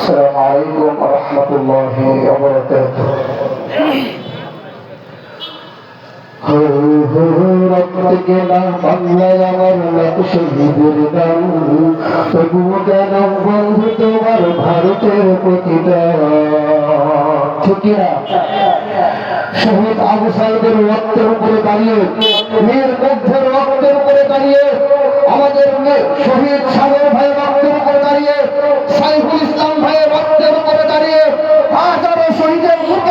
السلام عليكم ورحمة الله وبركاته হো হো রক্ত গেলা বাংলায় আমার লাখ শহীদের গান তবুও কেন বন্ধু তোমার ভারতের প্রতিটা ঠিকিরা শহীদ আবু সাইদের রক্তের উপরে দাঁড়িয়ে মেয়ের মধ্যের রক্তের উপরে দাঁড়িয়ে আমাদের মেয়ে শহীদ সাগর ভাই রক্তের উপরে দাঁড়িয়ে সাইফুল ইসলাম ভাইয়ের রক্তের উপরে দাঁড়িয়ে হাজারো শহীদের মুখের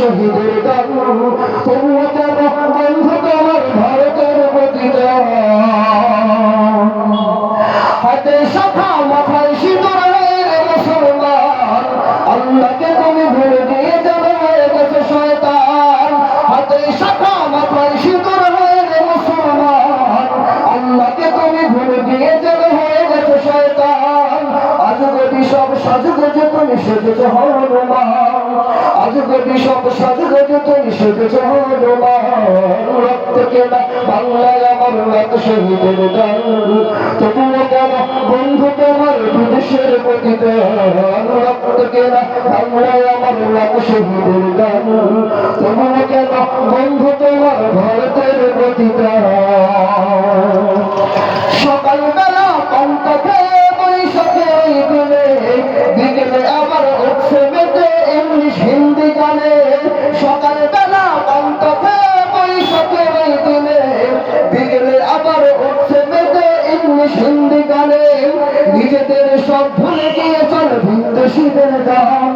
শহীদের গান তবুও কেন বন্ধু তোমার ভারতের প্রতিদান হাতে সখা মাথায় সিঁদুর রে মুসলমান আল্লাহকে তুমি ভুলে দিয়ে যাবে হয়ে গেছে শয়তান হাতে সখা মাথায় সিঁদুর রে মুসলমান। আল্লাহকে তুমি ভুলে দিয়ে যাবে হয়ে গেছে শয়তান। আজ গদি সব সাজগোজে তুমি সেজেছ হনুমান। আজ সব সাজগোজে তুমি সেজেছ হনুমান রক্তকে বাংলায় আমার রক্ত শহীদের গান। তবুও কেন বন্ধু তোমার বিদেশের প্রতিদান রক্তকে না বাংলায় আমার রক্ত শহীদের গান। তবুও সব ভুলে গিয়ে চল ভিনদেশীদের গান।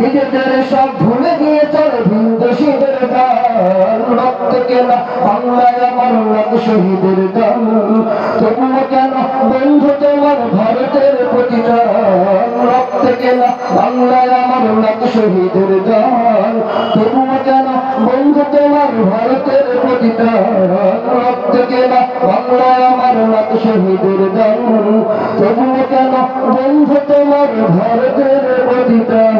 নিজেদের সব ভুলে গিয়ে চল ভিনদেশীদের গান। রক্ত কেনা বাংলায় আমার রক্ত শহীদের গান? তবুও কেন বন্ধু তোমার ভারতের প্রতিদান রক্ত কেনা বাংলায় আমার রক্ত শহীদের গান? তবুও কেন বন্ধু তোমার ভারতের প্রতিদান রক্ত কেনা বাংলায় আমার রক্ত শহীদের গান? তবু কেন বন্ধু তোমার ভারতের অধিকার